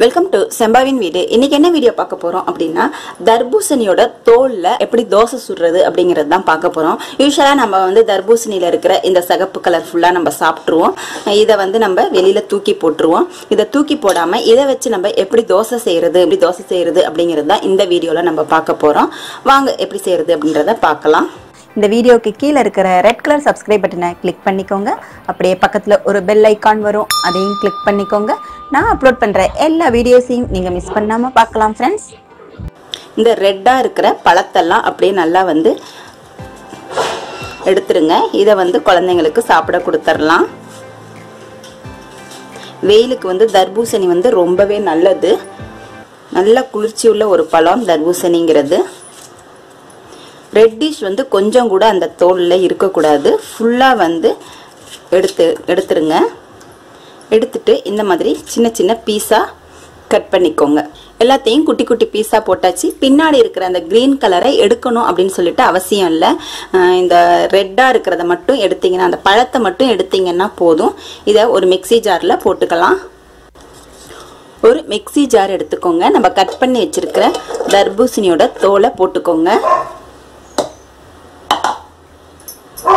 Welcome to செம்பாவின் வீடு இன்னைக்கு என்ன வீடியோ பார்க்க போறோம் அப்படின்னா தர்பூசணியோட தோல்ல எப்படி தோசை சுடுறது அப்படிங்கிறது தான் பார்க்க போறோம். யூஸ்வலா நம்ம வந்து தர்பூசணியில இருக்கிற இந்த சகப்பு கலர் ஃபுல்லா நம்ம சாப்பிட்ருவோம் இதை வந்து நம்ம வெளியில தூக்கி போட்டுருவோம். இதை தூக்கி போடாம இதை வச்சு நம்ம எப்படி தோசை செய்யறது எப்படி தோசை செய்யறது அப்படிங்கிறது தான் இந்த வீடியோல நம்ம பார்க்க போறோம். வாங்க எப்படி செய்யறது அப்படின்றத பார்க்கலாம். இந்த வீடியோக்கு கீழே இருக்கிற ரெட் கலர் சப்ஸ்கிரைப் பட்டனை கிளிக் பண்ணிக்கோங்க. அப்படியே பக்கத்தில் ஒரு பெல் ஐக்கான் வரும். அதையும் கிளிக் பண்ணிக்கோங்க. நான் அப்லோட் பண்ணுற எல்லா வீடியோஸையும் நீங்கள் மிஸ் பண்ணாமல் பார்க்கலாம் ஃப்ரெண்ட்ஸ் இந்த ரெட்டாக இருக்கிற பழத்தெல்லாம் அப்படியே நல்லா வந்து எடுத்துருங்க. இதை வந்து குழந்தைங்களுக்கு சாப்பிட கொடுத்துர்லாம். வெயிலுக்கு வந்து தர்பூசணி வந்து ரொம்பவே நல்லது. நல்ல குளிர்ச்சி உள்ள ஒரு பழம் தர்பூசணிங்கிறது. ரெட்டிஷ் வந்து கொஞ்சம் கூட அந்த தோலில் இருக்கக்கூடாது. ஃபுல்லாக வந்து எடுத்து எடுத்துருங்க. எடுத்துட்டு இந்த மாதிரி சின்ன சின்ன பீஸாக கட் பண்ணிக்கோங்க. எல்லாத்தையும் குட்டி குட்டி பீஸாக போட்டாச்சு. பின்னாடி இருக்கிற அந்த க்ரீன் கலரை எடுக்கணும் அப்படின்னு சொல்லிட்டு அவசியம் இல்லை. இந்த ரெட்டாக இருக்கிறத மட்டும் எடுத்தீங்கன்னா அந்த பழத்தை மட்டும் எடுத்தீங்கன்னா போதும். இதை ஒரு மிக்சி ஜாரில் போட்டுக்கலாம். ஒரு மிக்சி ஜார் எடுத்துக்கோங்க. நம்ம கட் பண்ணி வச்சிருக்கிற தர்பூசணியோட தோலை போட்டுக்கோங்க.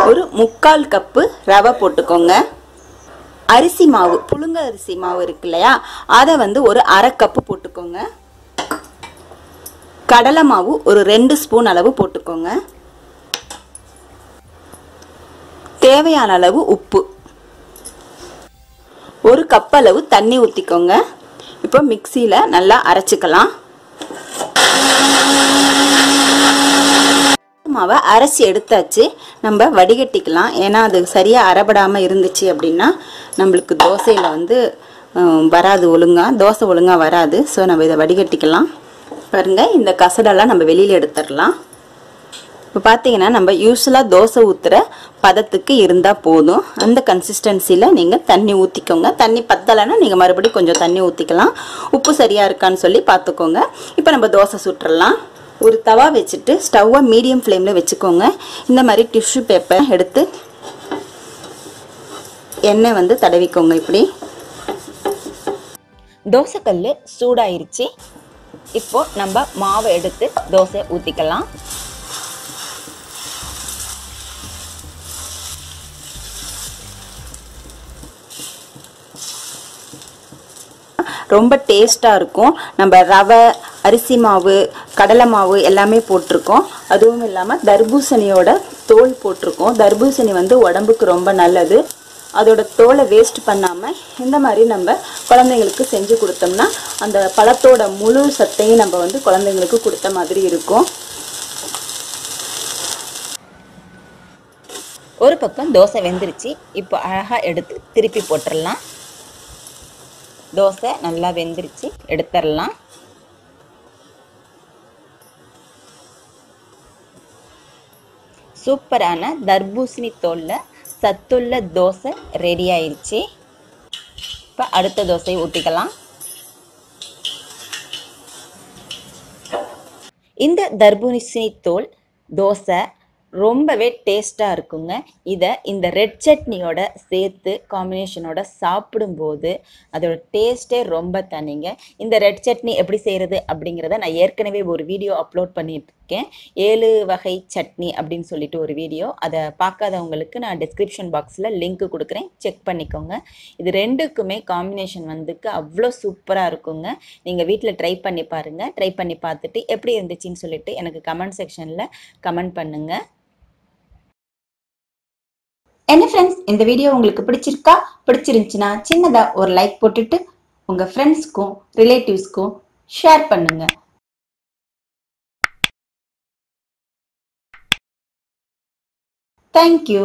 ஒரு முக்கால் கப்பு ரவை போட்டுக்கோங்க. அரிசி மாவு புழுங்க அரிசி மாவு இருக்கு இல்லையா? அதை வந்து ஒரு அரை கப்பு போட்டுக்கோங்க. கடலை மாவு ஒரு ரெண்டு ஸ்பூன் அளவு போட்டுக்கோங்க. தேவையான அளவு உப்பு. ஒரு கப் அளவு தண்ணி ஊற்றிக்கோங்க இப்போ மிக்சியில் நல்லா அரைச்சிக்கலாம். மாவை அரைச்சி எடுத்தாச்சு. நம்ம வடிகட்டிக்கலாம். ஏன்னா அது சரியாக அறப்படாமல் இருந்துச்சு அப்படின்னா நம்மளுக்கு தோசையில் வந்து வராது ஒழுங்காக தோசை ஒழுங்காக வராது. ஸோ நம்ம இதை வடிகட்டிக்கலாம். பாருங்கள் இந்த கசடெல்லாம் நம்ம வெளியில் எடுத்துடலாம். இப்போ பார்த்தீங்கன்னா நம்ம யூஸ்வலாக தோசை ஊற்றுற பதத்துக்கு இருந்தால் போதும். அந்த கன்சிஸ்டன்சியில் நீங்கள் தண்ணி ஊற்றிக்கோங்க தண்ணி பத்தலைன்னா நீங்கள் மறுபடியும் கொஞ்சம் தண்ணி ஊற்றிக்கலாம் உப்பு சரியாக இருக்கான்னு சொல்லி பார்த்துக்கோங்க இப்போ நம்ம தோசை சுட்டுறலாம். ஒரு தவா வச்சுட்டு ஸ்டவ்வை மீடியம் ஃப்ளேமில் வச்சுக்கோங்க. இந்த மாதிரி டிஷ்யூ பேப்பர் எடுத்து எண்ணெய் வந்து தடவிக்கோங்க இப்படி. தோசைக்கல் சூடாயிருச்சு. இப்போ நம்ம மாவை எடுத்து தோசை ஊற்றிக்கலாம் ரொம்ப டேஸ்ட்டாக இருக்கும். நம்ம ரவை அரிசி மாவு கடலை மாவு எல்லாமே போட்டிருக்கோம். அதுவும் இல்லாமல் தர்பூசணியோட தோல் போட்டிருக்கோம். தர்பூசணி வந்து உடம்புக்கு ரொம்ப நல்லது. அதோட தோலை வேஸ்ட் பண்ணாமல் இந்த மாதிரி நம்ம குழந்தைங்களுக்கு செஞ்சு கொடுத்தோம்னா அந்த பழத்தோட முழு சத்தையும் நம்ம வந்து குழந்தைங்களுக்கு கொடுத்த மாதிரி இருக்கும். ஒரு பக்கம் தோசை வெந்துருச்சு. இப்போ அழகாக எடுத்து திருப்பி போட்டுடலாம். தோசை நல்லா வெந்துருச்சு எடுத்துடலாம். சூப்பரான தர்பூசணி தோலில் சத்துள்ள தோசை ரெடி ஆயிடுச்சு இப்போ அடுத்த தோசையை ஊற்றிக்கலாம் இந்த தர்பூசணி தோல் தோசை ரொம்பவே டேஸ்ட்டாக இருக்குங்க. இதை இந்த ரெட் சட்னியோட சேர்த்து காம்பினேஷனோட சாப்பிடும்போது அதோட டேஸ்ட்டே ரொம்ப தனிங்க. இந்த ரெட் சட்னி எப்படி செய்கிறது அப்படிங்கிறத நான் ஏற்கனவே ஒரு வீடியோ அப்லோட் பண்ணியிருக்கேன். ஏழு வகை சட்னி அப்படின்னு சொல்லிட்டு ஒரு வீடியோ. அதை பார்க்காதவங்களுக்கு நான் டிஸ்கிரிப்ஷன் பாக்ஸில் லிங்க் கொடுக்குறேன். செக் பண்ணிக்கோங்க. இது ரெண்டுக்குமே காம்பினேஷன் வந்துக்கு அவ்வளோ சூப்பராக இருக்குங்க. நீங்கள் வீட்டில் ட்ரை பண்ணி பாருங்கள் ட்ரை பண்ணி பார்த்துட்டு எப்படி இருந்துச்சுன்னு சொல்லிட்டு எனக்கு கமெண்ட் செக்ஷனில் கமெண்ட் பண்ணுங்கள் என்ன ஃப்ரெண்ட்ஸ் இந்த வீடியோ உங்களுக்கு பிடிச்சிருக்கா? பிடிச்சிருந்துச்சுன்னா சின்னதாக ஒரு லைக் போட்டுட்டு உங்கள் ஃப்ரெண்ட்ஸ்க்கும் ரிலேட்டிவ்ஸ்க்கும் ஷேர் பண்ணுங்க. தேங்க்யூ